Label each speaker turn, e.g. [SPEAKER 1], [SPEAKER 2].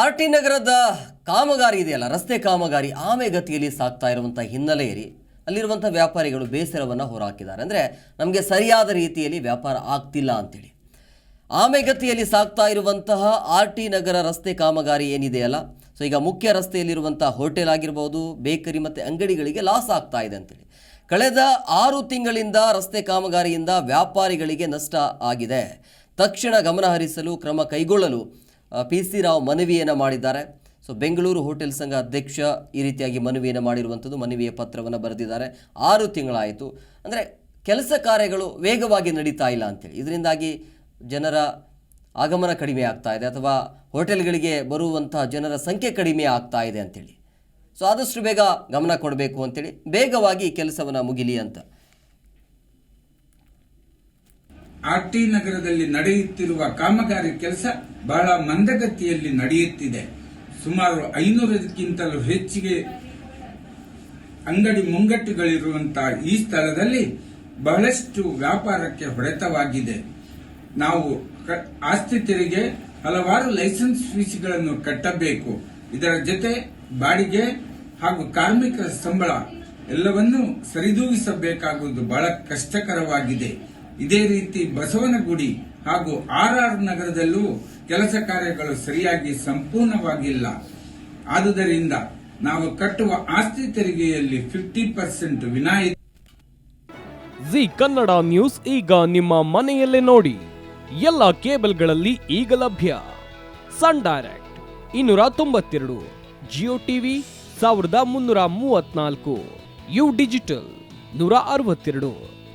[SPEAKER 1] R T ನಗರದ ಕಾಮಗಾರಿ ಇದೆಯಲ್ಲ, ರಸ್ತೆ ಕಾಮಗಾರಿ ಆಮೆಗತಿಯಲ್ಲಿ ಸಾಗ್ತಾ ಇರುವಂಥ ಹಿನ್ನೆಲೆಯಲ್ಲಿ ಅಲ್ಲಿರುವಂಥ ವ್ಯಾಪಾರಿಗಳು ಬೇಸರವನ್ನು ಹೊರಹಾಕಿದ್ದಾರೆ. ಅಂದರೆ ನಮಗೆ ಸರಿಯಾದ ರೀತಿಯಲ್ಲಿ ವ್ಯಾಪಾರ ಆಗ್ತಿಲ್ಲ ಅಂತೇಳಿ. ಆಮೆಗತಿಯಲ್ಲಿ ಸಾಗ್ತಾ ಇರುವಂತಹ ಆರ್ ಟಿ ನಗರ ರಸ್ತೆ ಕಾಮಗಾರಿ ಏನಿದೆಯಲ್ಲ, ಸೊ ಈಗ ಮುಖ್ಯ ರಸ್ತೆಯಲ್ಲಿರುವಂಥ ಹೋಟೆಲ್ ಆಗಿರ್ಬೋದು, ಬೇಕರಿ ಮತ್ತು ಅಂಗಡಿಗಳಿಗೆ ಲಾಸ್ ಆಗ್ತಾ ಇದೆ ಅಂತೇಳಿ. ಕಳೆದ ಆರು ತಿಂಗಳಿಂದ ರಸ್ತೆ ಕಾಮಗಾರಿಯಿಂದ ವ್ಯಾಪಾರಿಗಳಿಗೆ ನಷ್ಟ ಆಗಿದೆ. ತಕ್ಷಣ ಗಮನ ಹರಿಸಲು ಕ್ರಮ ಕೈಗೊಳ್ಳಲು ಪಿ ಸಿ ರಾವ್ ಮನವಿಯನ್ನು ಮಾಡಿದ್ದಾರೆ. ಸೊ ಬೆಂಗಳೂರು ಹೋಟೆಲ್ ಸಂಘ ಅಧ್ಯಕ್ಷ ಈ ರೀತಿಯಾಗಿ ಮನವಿಯನ್ನು ಮಾಡಿರುವಂಥದ್ದು ಮನವಿಯ ಪತ್ರವನ್ನು ಬರೆದಿದ್ದಾರೆ. ಆರು ತಿಂಗಳಾಯಿತು. ಅಂದರೆ ಕೆಲಸ ಕಾರ್ಯಗಳು ವೇಗವಾಗಿ ನಡೀತಾ ಇಲ್ಲ ಅಂತೇಳಿ. ಇದರಿಂದಾಗಿ ಜನರ ಆಗಮನ ಕಡಿಮೆ ಆಗ್ತಾ ಇದೆ ಅಥವಾ ಹೋಟೆಲ್ಗಳಿಗೆ ಬರುವಂಥ ಜನರ ಸಂಖ್ಯೆ ಕಡಿಮೆ ಆಗ್ತಾ ಇದೆ ಅಂತೇಳಿ. ಸೊ ಆದಷ್ಟು ಬೇಗ ಗಮನ ಕೊಡಬೇಕು ಅಂತೇಳಿ. ಬೇಗವಾಗಿ ಕೆಲಸವನ್ನು ಮುಗಿಲಿ ಅಂತ.
[SPEAKER 2] ಆರ್ ಟಿ ನಗರದಲ್ಲಿ ನಡೆಯುತ್ತಿರುವ ಕಾಮಗಾರಿ ಕೆಲಸ ಬಹಳ ಮಂದಗತಿಯಲ್ಲಿ ನಡೆಯುತ್ತಿದೆ. ಸುಮಾರು ಐನೂರಕ್ಕಿಂತಲೂ ಹೆಚ್ಚಿಗೆ ಅಂಗಡಿ ಮುಂಗಟ್ಟುಗಳಿರುವಂತಹ ಈ ಸ್ಥಳದಲ್ಲಿ ಬಹಳಷ್ಟು ವ್ಯಾಪಾರಕ್ಕೆ ಹೊಡೆತವಾಗಿದೆ. ನಾವು ಆಸ್ತಿ ತೆರಿಗೆ ಹಲವಾರು ಲೈಸೆನ್ಸ್ ಫೀಸ್ಗಳನ್ನು ಕಟ್ಟಬೇಕು. ಇದರ ಜೊತೆ ಬಾಡಿಗೆ ಹಾಗೂ ಕಾರ್ಮಿಕರ ಸಂಬಳ ಎಲ್ಲವನ್ನೂ ಸರಿದೂಗಿಸಬೇಕಾಗುವುದು ಬಹಳ ಕಷ್ಟಕರವಾಗಿದೆ. ಇದೇ ರೀತಿ ಬಸವನಗುಡಿ ಹಾಗೂ ಆರ್ ಆರ್ ನಗರದಲ್ಲೂ ಕೆಲಸ ಕಾರ್ಯಗಳು ಸರಿಯಾಗಿ ಸಂಪೂರ್ಣವಾಗಿಲ್ಲ. ಆದುದರಿಂದ ನಾವು ಕಟ್ಟುವ ಆಸ್ತಿ ತೆರಿಗೆಯಲ್ಲಿ ಫಿಫ್ಟಿ ಪರ್ಸೆಂಟ್ ವಿನಾಯಿತಿ.
[SPEAKER 3] ಜಿ ಕನ್ನಡ ನ್ಯೂಸ್ ಈಗ ನಿಮ್ಮ ಮನೆಯಲ್ಲೇ ನೋಡಿ. ಎಲ್ಲ ಕೇಬಲ್ಗಳಲ್ಲಿ ಈಗ ಲಭ್ಯ. ಸನ್ ಡೈರೆಕ್ಟ್ ಇನ್ನೂರ ತೊಂಬತ್ತೆರಡು, ಜಿಯೋ ಟಿವಿ ಸಾವಿರದ ಮುನ್ನೂರ ಮೂವತ್ನಾಲ್ಕು ಯು ಡಿಜಿಟಲ್ ನೂರ ಅರವತ್ತೆರಡು.